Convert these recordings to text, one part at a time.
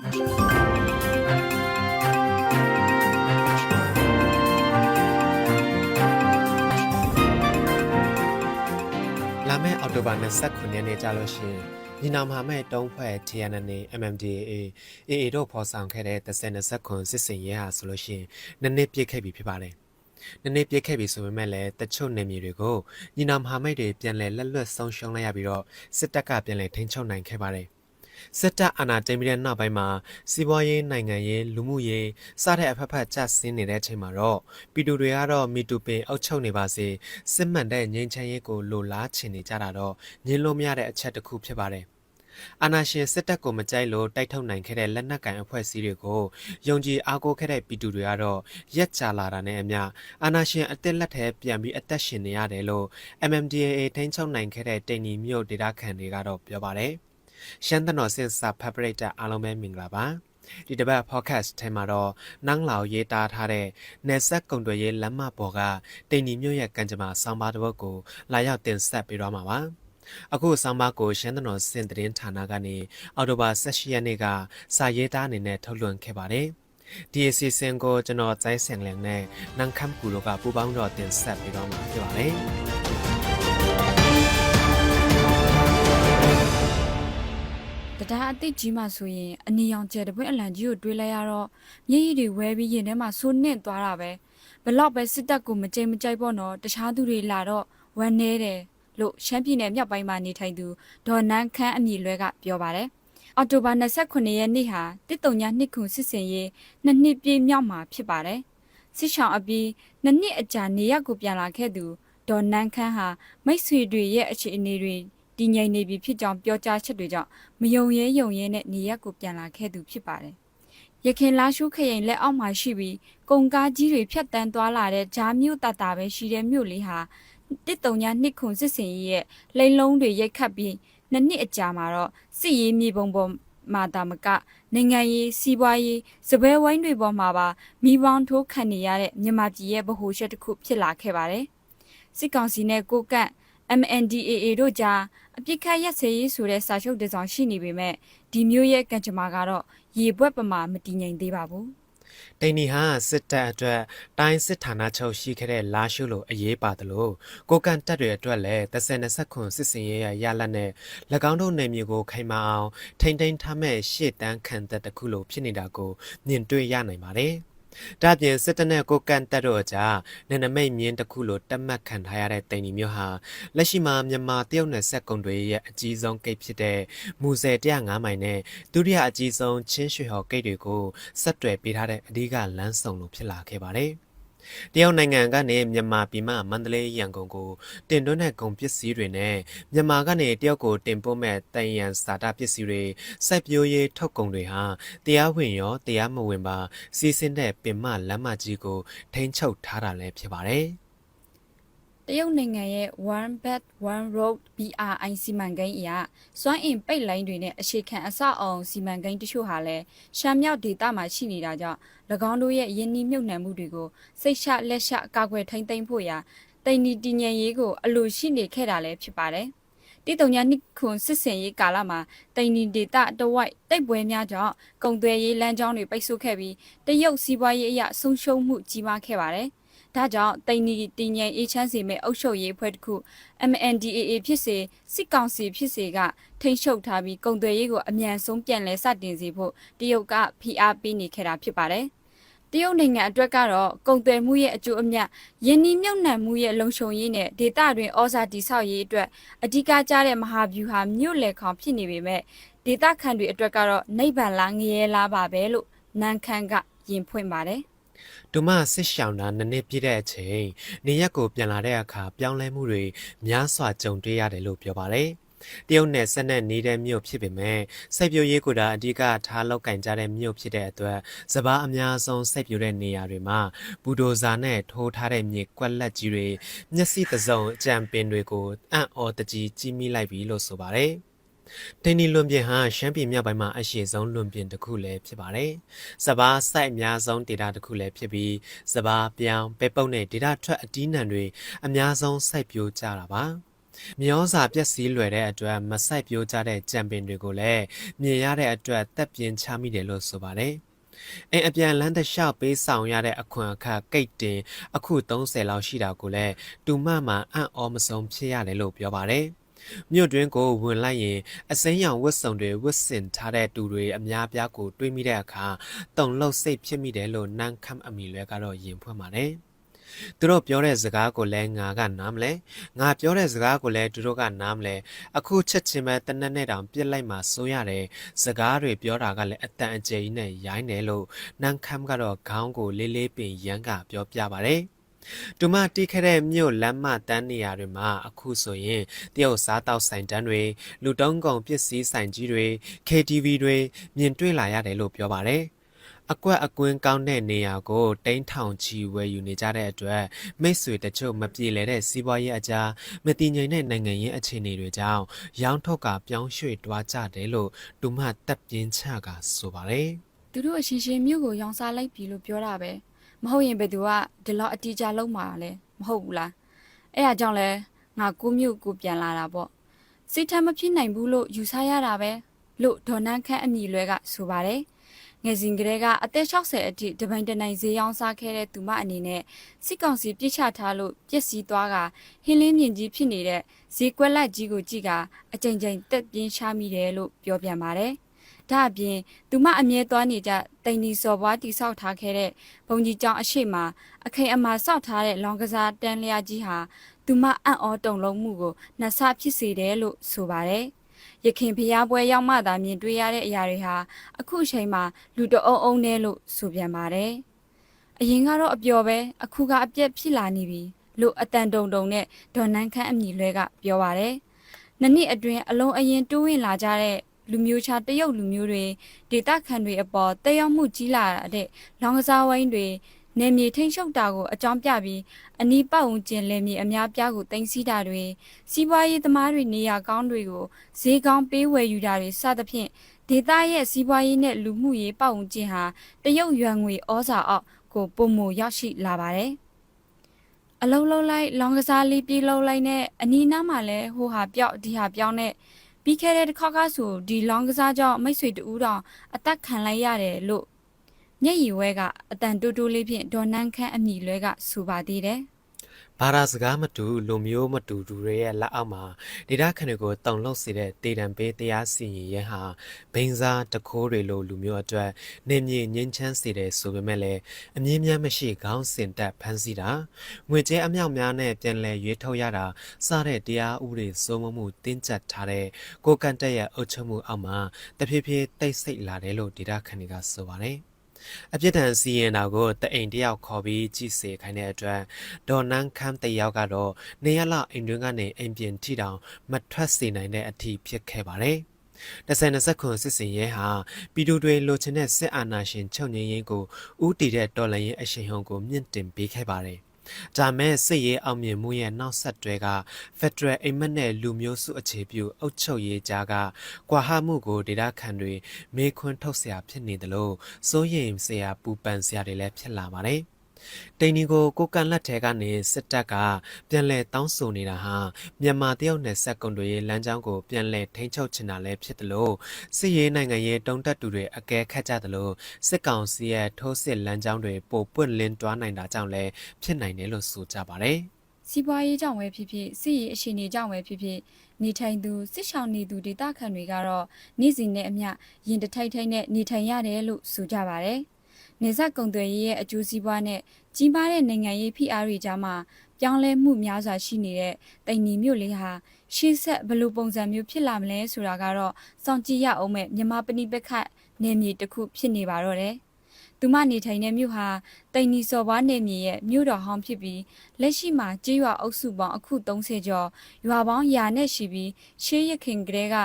လာမယ့်အောက်တိုဘာ29ရက်နေ့ကြာလို့ရှိရင်ညီနောင်မဟာမဲ့တုံးဖွဲ့ TNN MMDAA AA တို့ဖော်ဆောင်ခဲ့တဲ့30ခွန်စစ်စင်ရဲဟာဆိုလို့ရှိရင်နှစ်နှစ်ပြည့်ခဲ့ပြီဖြစ်ပါတယ်။နှစ်နှစ်ပြည့်ခဲ့ပြီဆိုပေမဲ့လည်းတချို့နေမြေတွေကိုညီနောင်မဟာမိတ်တွေပြန်လည်လက်လွတ်ဆုံးရှုံးလိုက်ရပြီးတော့စစ်တပ်ကပြန်လည်ထိန်းချုပ်နိုင်ခဲ့ပါတယ်။ စစ်တပ်အာဏာသိမ်းပြီးတဲ့နောက်ပိုင်းမှာစီးပွားရေးနိုင်ငံရေးလူမှုရေးစတဲ့အဖက်ဖက်ကျဆင်းနေတဲ့အချိန်မှာတော့ပြည်သူတွေကတော့မီတူပင်အုပ်ချုပ်နေပါစေစစ်မှန်တဲ့ငြိမ်းချမ်းရေးကိုလိုလားချင်နေကြတာတော့ညှင်းလို့မရတဲ့အချက်တစ်ခုဖြစ်ပါတယ်။အာဏာရှင်စစ်တပ်ကိုမကြိုက်လို့တိုက်ထုတ်နိုင်ခဲ့တဲ့လက်နက်ကိုင်အဖွဲ့အစည်းတွေကိုယုံကြည်အားကိုးခဲ့တဲ့ပြည်သူတွေကတော့ရက်ကြလာတာနဲ့အမျှအာဏာရှင်အစ်စ်လက်ထဲပြန်ပြီးအသက်ရှင်နေရတယ်လို့ MMDAA ထိန်းချုပ်နိုင်ခဲ့တဲ့တိန်နီမြို့ဒေသခံတွေကတော့ပြောပါတယ်။ ရှမ်းတနော်စင်စာဖက်ပရိတ်တာအားလုံးပဲမင်္ဂလာပါဒီတစ်ပတ် podcast ထဲမှာတော့နန်းလောင်ရေးတားထားတဲ့နယ်ဆက်ကုံတွေရေးလမ်းမပေါ်ကတိန်နီမြို့ရဲ့ကံကြမ္မာဆောင်းပါးတစ်ပုဒ်ကိုလာရောက်တင်ဆက်ပေးတော့မှာပါအခုဆောင်းပါးကိုရှမ်းတနော်စင်သတင်းဌာနကနေအော်တိုဘာ18ရက်နေ့ကစာရေးသားအနေနဲ့ထုတ်လွှင့်ခဲ့ပါတယ်ဒီအစီအစဉ်ကိုကျွန်တော်စိုင်းဆင်လင်နဲ့နန်းခမ်းကူတို့ကပူပေါင်းတော့တင်ဆက်ပေးတော့မှာဖြစ်ပါတယ် တရားအသိကြီးမှဆိုရင်အနီရောင်ကျဲတပွင့်အလံကြီးကိုတွေးလိုက်ရတော့မျက်ရည်တွေဝဲပြီးရင်ထဲမှာဆိုးနှင့်သွားတာပဲဘလောက်ပဲစစ်တပ်ကိုမကြိမ်မကြိုက်ပေါ့နော်တခြားသူတွေလာတော့ဝမ်းနေတယ်လို့ရှမ်းပြည်နယ်မြောက်ပိုင်းမှာနေထိုင်သူဒေါ်နန်းခမ်းအမည်လွဲကပြောပါတယ်အော်တိုဘာ29ရက်နေ့ဟာတစ်တုံညာနှစ်ခုစစ်စင်ရေးနှစ်နှစ်ပြည့်မြောက်မှာဖြစ်ပါတယ်စစ်ဆောင်အပြီးနှစ်နှစ်အကြာနေရက်ကိုပြန်လာခဲ့သူဒေါ်နန်းခမ်းဟာမိတ်ဆွေတွေရဲ့အခြေအနေတွေ တည်ငြိမ်နေပြီဖြစ်ကြောင်းပြောကြားချက်တွေကြောင့်မယုံရဲယုံရဲနဲ့နေရက်ကိုပြန်လာခဲ့သူဖြစ်ပါတယ်။ရခင်လာရှုခရင်လက်အောက်မှာရှိပြီးကုန်ကားကြီးတွေဖြတ်တန်းသွားလာတဲ့ဂျားမြို့တတာပဲရှိတဲ့မြို့လေးဟာတစ်တုံညာနှစ်ခုစစ်စင်ကြီးရဲ့လိန်လုံးတွေရိုက်ခတ်ပြီးနှစ်နှစ်အကြာမှာတော့စစ်ရေးမြေပုံပေါ်မှာတာမကနိုင်ငံရေးစီးပွားရေးစပွဲဝိုင်းတွေပေါ်မှာပါမိပေါင်းထိုးခံနေရတဲ့မြန်မာပြည်ရဲ့ဗဟိုချက်တစ်ခုဖြစ်လာခဲ့ပါတယ်။စစ်ကောင်စီနဲ့ကိုကန့် MNDAA တို့ကြားအပြစ်ခတ်ရက်စဲရေးဆိုတဲ့စာချုပ်တစ်စောင်ရှိနေပေမဲ့ဒီမျိုးရဲ့ကံကြမ္မာကတော့ရေဘွက်ပမာမတည်ငြိမ်သေးပါဘူးတိန်နီဟာစစ်တပ်အတွက်တိုင်းစစ်ဌာနချုပ်ရှိခဲ့တဲ့လာရှုလိုအရေးပါတယ်လို့ကိုကန်တက်တွေအတွက်လည်း30ခွန်စစ်စင်ရေးရရလက်နဲ့၎င်းတို့နေမျိုးကိုခိုင်မာအောင်ထိမ့်သိမ်းထားမဲ့ရှေ့တန်းခံသက်တစ်ခုလိုဖြစ်နေတာကိုမြင်တွေ့ရနိုင်ပါတယ်။ ဒါပြင်စစ်တပ်နဲ့ကိုကန်တက်တို့အကြားနန္ဒမိတ်မြင်းတစ်ခုလိုတက်မှတ်ခံထားရတဲ့တိန်နီမျိုးဟာလက်ရှိမှာမြန်မာတရုတ်နယ်ဆက်ကုံတွေရဲ့အကြီးဆုံးဂိတ်ဖြစ်တဲ့မူဆယ်105မိုင်နဲ့ဒုတိယအကြီးဆုံးချင်းရွှေဟော်ဂိတ်တွေကိုဆက်တွယ်ပေးထားတဲ့အဓိကလမ်းဆောင်လိုဖြစ်လာခဲ့ပါတယ်။ တရုတ်နိုင်ငံကနေမြန်မာပြည်မှမန္တလေးရန်ကုန်ကိုတင်သွင်းတဲ့ကုန်ပစ္စည်းတွေနဲ့မြန်မာကနေတရုတ်ကိုတင်ပို့မဲ့တန်ရန်စာတပစ္စည်းတွေစိုက်ပျိုးရေးထုတ်ကုန်တွေဟာတရားဝင်ရောတရားမဝင်ပါစီးဆင်းတဲ့ပင်မလမ်းမကြီးကိုထိန်းချုပ်ထားတာလည်းဖြစ်ပါတယ်။ တရုတ်နိုင်ငံရဲ့ One Belt One Road BRI စီမံကိန်းအရစွမ်းအင်ပိတ်လိုင်းတွေနဲ့အခြေခံအဆောက်အအုံစီမံကိန်းတချို့ဟာလည်းရှမ်းမြောက်ဒေသမှာရှိနေတာကြောင့်၎င်းတို့ရဲ့ယင်းနှီးမြုပ်နှံမှုတွေကိုစိတ်ချလက်ချကာကွယ်ထိန်းသိမ်းဖို့ရာတိန်နီတည်ငြိမ်ရေးကိုအလိုရှိနေခဲ့တာလည်းဖြစ်ပါတယ်။တိတုံညာနှစ်ခွန်စစ်စင်ရေးကာလမှာတိန်နီဒေတာတဝိုက်တိတ်ပွဲများကြောင့်ကုံသွဲရေးလမ်းကြောင်းတွေပိတ်ဆို့ခဲ့ပြီးတရုတ်စီးပွားရေးအရဆုံးရှုံးမှုကြီးမားခဲ့ပါတယ်။ ဒါကြောင့်တိန်နီတည်ငြိမ်အေးချမ်းစေမဲ့အုပ်ချုပ်ရေးအဖွဲ့တစ်ခု MNDAA ဖြစ်စေစစ်ကောင်စီဖြစ်စေကထိန်းချုပ်ထားပြီးကုံသွဲရေးကိုအမြန်ဆုံးပြန်လဲစတင်စေဖို့တရုတ်ကဖိအားပေးနေခဲ့တာဖြစ်ပါတယ်။တရုတ်နိုင်ငံအတွက်ကတော့ကုံသွဲမှုရဲ့အကျိုးအမြတ်ယင်းနှီးမြုပ်နှံမှုရဲ့လုံခြုံရေးနဲ့ဒေသတွင်ဩဇာတိဆောက်ရေးအတွက်အဓိကကျတဲ့မဟာဗျူဟာမြို့လယ်ခေါင်ဖြစ်နေပေမဲ့ဒေသခံတွေအတွက်ကတော့နိဗ္ဗာန်လားငရဲလားပါပဲလို့နန်ခမ်းကယင်ဖွင့်ပါတယ် ဒုမစစ်ရှောင်းတာနှစ်နှစ်ပြည့်တဲ့အချိန်နေရက်ကိုပြန်လာတဲ့အခါပြောင်းလဲမှုတွေများစွာကြုံတွေ့ရတယ်လို့ပြောပါတယ်။တရုတ်နယ်ဆက်နဲ့နေတဲ့မြို့ဖြစ်ပေမဲ့စိုက်ပျိုးရေးကိုဒါအဓိကထားလောက်ကင်ကြတဲ့မြို့ဖြစ်တဲ့အတွက်စပားအများဆုံးစိုက်ပျိုးတဲ့နေရာတွေမှာဘူဒိုဇာနဲ့ထိုးထားတဲ့မြေကွက်လက်ကြီးတွေမျက်စိတစုံအကြံပင်တွေကိုအံ့ဩတကြီးကြီးမိလိုက်ပြီလို့ဆိုပါတယ်။ တိန်နီလွန်ပြင်ဟာရှမ်းပြည်မြောက်ပိုင်းမှာအရှိဆုံးလွန်ပြင်တစ်ခုလည်းဖြစ်ပါတယ်။စပားစိုက်အများဆုံးဒေတာတစ်ခုလည်းဖြစ်ပြီးစပားပြောင်းပဲပုတ်နဲ့ဒေတာထွက်အတီးနှံတွေအများဆုံးစိုက်ပျိုးကြတာပါမြေဩစာပျက်စီးလွယ်တဲ့အတွက်မဆိုင်ပြိုးကြတဲ့ကြံပင်တွေကိုလည်းမြင်ရတဲ့အတွက်တက်ပြင်းချမိတယ်လို့ဆိုပါတယ်။အိမ်အပြန်လန်းတစ်လျှောက်ပေးဆောင်ရတဲ့အခွန်အခကိတ်တင်အခု30လောက်ရှိတာကိုလည်းတူမမှအံ့ဩမဆုံးဖြစ်ရတယ်လို့ပြောပါတယ်။ မြို့တွင်းကိုဝင်လိုက်ရင်အစိမ်းရောင်ဝတ်စုံတွေဝတ်ဆင်ထားတဲ့သူတွေအများပြားကိုတွေးမိတဲ့အခါတုံလောက်စိတ်ဖြစ်မိတယ်လို့နန်းခမ်းအမိလွဲကတော့ယင်ဖွင့်ပါတယ်။သူတို့ပြောတဲ့စကားကိုလည်းငါကနားမလဲငါပြောတဲ့စကားကိုလည်းသူတို့ကနားမလဲအခုချက်ချင်းပဲတနက်နဲ့တောင်ပြစ်လိုက်မှစိုးရတယ်စကားတွေပြောတာကလည်းအတန်အကျယ်ကြီးနဲ့ရိုင်းတယ်လို့နန်းခမ်းကတော့ခေါင်းကိုလေးလေးပင်ရမ်းကပြောပြပါတယ် တူမတီးခဲ့တဲ့မြို့လမ်းမတန်းနေရာတွေမှာအခုဆိုရင်တရုတ်စားတောက်ဆိုင်တန်းတွေလူတုံးကုန်ပစ္စည်းဆိုင်ကြီးတွေ KTV တွေမြင်တွေ့လာရတယ်လို့ပြောပါတယ်အကွက်အကွင်းကောင်းတဲ့နေရာကိုတိန်းထောင်ချီဝယ်ယူနေကြတဲ့အတွက်မိတ်ဆွေတချို့မပြေလည်တဲ့စီးပွားရေးအကြားမတည်ငြိမ်တဲ့နိုင်ငံရေးအခြေအနေတွေကြောင့်ရောင်းထုတ်ကပြောင်းရွှေ့တွားကြတယ်လို့ဒုမတက်ပြင်းချကဆိုပါတယ်သူတို့အရှင်ရှင်မြို့ကိုရောင်းစားလိုက်ပြီလို့ပြောတာပဲ မဟုတ်ရင်ဘယ်သူကဒီလောက်အတီးကြလုံးမှာလဲမဟုတ်ဘူးလားအဲ့ဒါကြောင့်လဲငါကိုမြို့ကိုပြန်လာတာပေါ့စိတ်ထမဖြစ်နိုင်ဘူးလို့ယူဆရတာပဲလို့ဒေါ်နန်းခန့်အမိလွဲကဆိုပါတယ်ငယ်စဉ်ကလေးကအသက်60အထိတပိုင်တနိုင်ဈေးရောင်းစားခဲ့တဲ့သူမအနေနဲ့စစ်ကောင်စီပြစ်ချထားလို့ပြက်စီးသွားကဟင်းလင်းမြင့်ကြီးဖြစ်နေတဲ့ဈေးကွက်လက်ကြီးကိုကြည့်ကအကြိမ်ကြိမ်တက်ပြင်းရှားမိတယ်လို့ပြောပြန်ပါတယ်။ ဒါအပြင်သူမအမြဲသွားနေကြတိန်ဒီစော်ဘွားတိဆောက်ထားခဲ့တဲ့ဘုံကြီးကျောင်းအရှိမအခိန်အမာဆောက်ထားတဲ့လောင်ကစားတန်းလျာကြီးဟာသူမအံ့ဩတုန်လုံးမှုကိုနှဆဖြစ်စေတယ်လို့ဆိုပါတယ်။ရခင်ဖျားပွဲရောက်မှသာမြင်တွေ့ရတဲ့အရာတွေဟာအခုအချိန်မှာလူတအုံအုံနဲ့လို့ဆိုပြန်ပါတယ်။အရင်ကတော့အပျော်ပဲအခုကအပြက်ဖြစ်လာနေပြီလို့အတန်တုံတုံနဲ့ဒေါ်နန်းခန့်အမည်လွဲကပြောပါတယ်။နှစ်နှစ်အတွင်းအလုံးအရင်တိုးဝင်လာကြတဲ့ လူမျိုးခြားတရုတ်လူမျိုးတွေဒေသခံတွေအပေါ်တက်ရောက်မှုကြီးလာတဲ့လောင်ကစားဝိုင်းတွေနေမြေထိန်ချုပ်တာကိုအကြောင်းပြပြီးအနီးပတ်ဝန်းကျင်လယ်မြေအများပြားကိုတင်စီတာတွေစီးပွားရေးသမားတွေနေရာကောင်းတွေကိုဈေးကောင်းပေးဝယ်ယူတာတွေစသဖြင့်ဒေသရဲ့စီးပွားရေးနဲ့လူမှုရေးပတ်ဝန်းကျင်ဟာတရုတ်ရွမ်ငွေဩဇာအောက်ကိုပုံမရောက်ရှိလာပါတယ်အလုံးလုံးလိုက်လောင်ကစားလေးပြေးလုံးလိုက်နဲ့အနီးနားမှာလဲဟိုဟာပြောက်ဒီဟာပြောင်းနဲ့ ပြီးခဲ့တဲ့တစ်ခေါက်ကဆိုဒီလောင်ကစားကြောင့်မိတ်ဆွေတူတောင်အသက်ခံလိုက်ရတယ်လို့မျက်ရည်ဝဲကအတန်တူတူလေးဖြင့်ဒေါ်နန်းခန့်အမိလွဲကဆိုပါသေးတယ် ဘာသာစကားမတူလူမျိုးမတူသူတွေရဲ့လက်အောက်မှာဒေတာခဏကိုတုံလှုပ်စေတဲ့တေတံပေးတရားစီရင်ရဟာဘိန်းစားတခိုးတွေလိုလူမျိုးအတွက်နေမြေငင်းချမ်းစေတယ်ဆိုပေမဲ့လည်းအမြင့်မြတ်မရှိခေါင်းစင်တက်ဖမ်းဆီးတာငွေကြေးအမြောက်များနဲ့ပြန်လည်ရွေးထုတ်ရတာစတဲ့တရားဥပဒေစိုးမိုးမှုတင်းကျပ်ထားတဲ့ကိုကန်တက်ရဲ့အုပ်ချုပ်မှုအောက်မှာတဖြည်းဖြည်းတိတ်ဆိတ်လာတယ်လို့ဒေတာခဏကဆိုပါတယ် အပြစ်ဒဏ်စီရင်တာကိုတအိမ်တယောက်ခေါ်ပြီးကြည့်စေခိုင်းတဲ့အတွက်ဒေါ်နန်းခမ်းတယောက်ကတော့နေရလအိမ်တွင်းကနေအိမ်ပြင်ထိတောင်မထွက်စေနိုင်တဲ့အထိဖြစ်ခဲ့ပါတယ်။တဆယ်နှစ်ခွန်စစ်စင်ရဲဟာပြည်သူတွေလိုချင်တဲ့စစ်အာဏာရှင်ချုပ်ငြိမ်းရေးကိုဥတီတဲ့တော်လှန်ရေးအရှိန်ဟုန်ကိုမြင့်တင်ပေးခဲ့ပါတယ်။ ဒါမဲ့စစ်ရေးအောင်မြင်မှုရဲ့နောက်ဆက်တွဲက Federal အိမ်မက်နဲ့လူမျိုးစုအခြေပြုအုပ်ချုပ်ရေးကြားကကွာဟမှုကိုဒေတာခန်တွေမေခွန်းထုတ်เสียဖြစ်နေတယ်လို့စိုးရိမ်เสียပူပန်เสียတွေလည်းဖြစ်လာပါတယ်။ တိန်နီကိုကိုကန်လက်ထဲကနေစစ်တပ်ကပြန်လည်တောင်းဆိုနေတာဟာမြန်မာတရုတ်နယ်စပ်ကွန်တွေရဲ့လမ်းကြောင်းကိုပြန်လည်ထိန်းချုပ်ချင်တာလည်းဖြစ်တယ်လို့စစ်ရေးနိုင်ငံရေးတုံးတက်သူတွေအကဲခတ်ကြတယ်လို့စစ်ကောင်စီရဲ့ထိုးစစ်လမ်းကြောင်းတွေပိုပွင့်လင်းတွားနိုင်တာကြောင့်လည်းဖြစ်နိုင်တယ်လို့ဆိုကြပါတယ်။စီးပွားရေးကြောင့်ပဲဖြစ်ဖြစ်စစ်ရေးအခြေအနေကြောင့်ပဲဖြစ်ဖြစ်နေထိုင်သူစစ်ဆောင်နေသူဒေသခံတွေကတော့နေ့စဉ်နဲ့အမျှရင်တထိုက်ထိုက်နဲ့နေထိုင်ရတယ်လို့ဆိုကြပါတယ်။ နေဆက်ကုံသွယ်ရေးရဲ့အကျိုးစီးပွားနဲ့ကြီးမားတဲ့နိုင်ငံရေးဖိအားတွေကြားမှာပြောင်းလဲမှုများစွာရှိနေတဲ့တိန်နီမြို့လေးဟာရှေ့ဆက်ဘယ်လိုပုံစံမျိုးဖြစ်လာမလဲဆိုတာကတော့စောင့်ကြည့်ရအောင်မဲ့မြန်မာပဏိပက္ခနယ်မြေတစ်ခုဖြစ်နေပါတော့တယ်။သူမနေထိုင်တဲ့မြို့ဟာတိန်နီစော်ဘွားနယ်မြေရဲ့မြို့တော်ဟောင်းဖြစ်ပြီးလက်ရှိမှာကြေးရွာအုပ်စုပေါင်းအခု30ကျော်ရွာပေါင်းရာနဲ့ရှိပြီးရှေးရခင်ကလေးက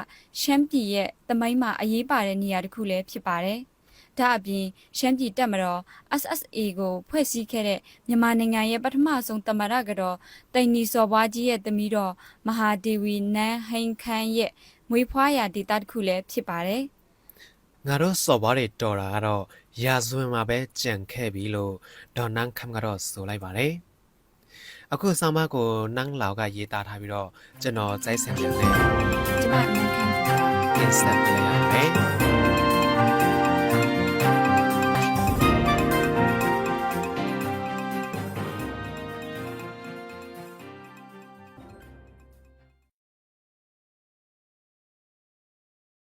ရှမ်းပြည်ရဲ့တမိုင်းမှာအရေးပါတဲ့နေရာတစ်ခုလည်းဖြစ်ပါတယ်။ ဒါအပြင်ရှမ်းပြည်တပ်မတော် SSA ကိုဖွဲ့စည်းခဲ့တဲ့မြန်မာနိုင်ငံရဲ့ပထမဆုံးတမရကတော့တိန်နီစော်ဘွားကြီးရဲ့သမီးတော်မဟာဒေဝီနန်းဟိန်ခန်းရဲ့မွေးဖွားရာဒေသတစ်ခုလည်းဖြစ်ပါတယ်။ငါတို့စော်ဘွားတွေတော်တာကတော့ရာဇဝင်မှာပဲကြံခဲ့ပြီလို့ဒေါ်နန်းခမ်ကတော့ဆိုလိုက်ပါတယ်အခုဆောင်းပါးကိုနန်းလောင်ကရေးသားထားပြီးတော့ကျွန်တော်စိုက်ဆင်ပြန်နဲ့ကျမအနမ်းခံပါတင်ဆက်ပေးရမယ်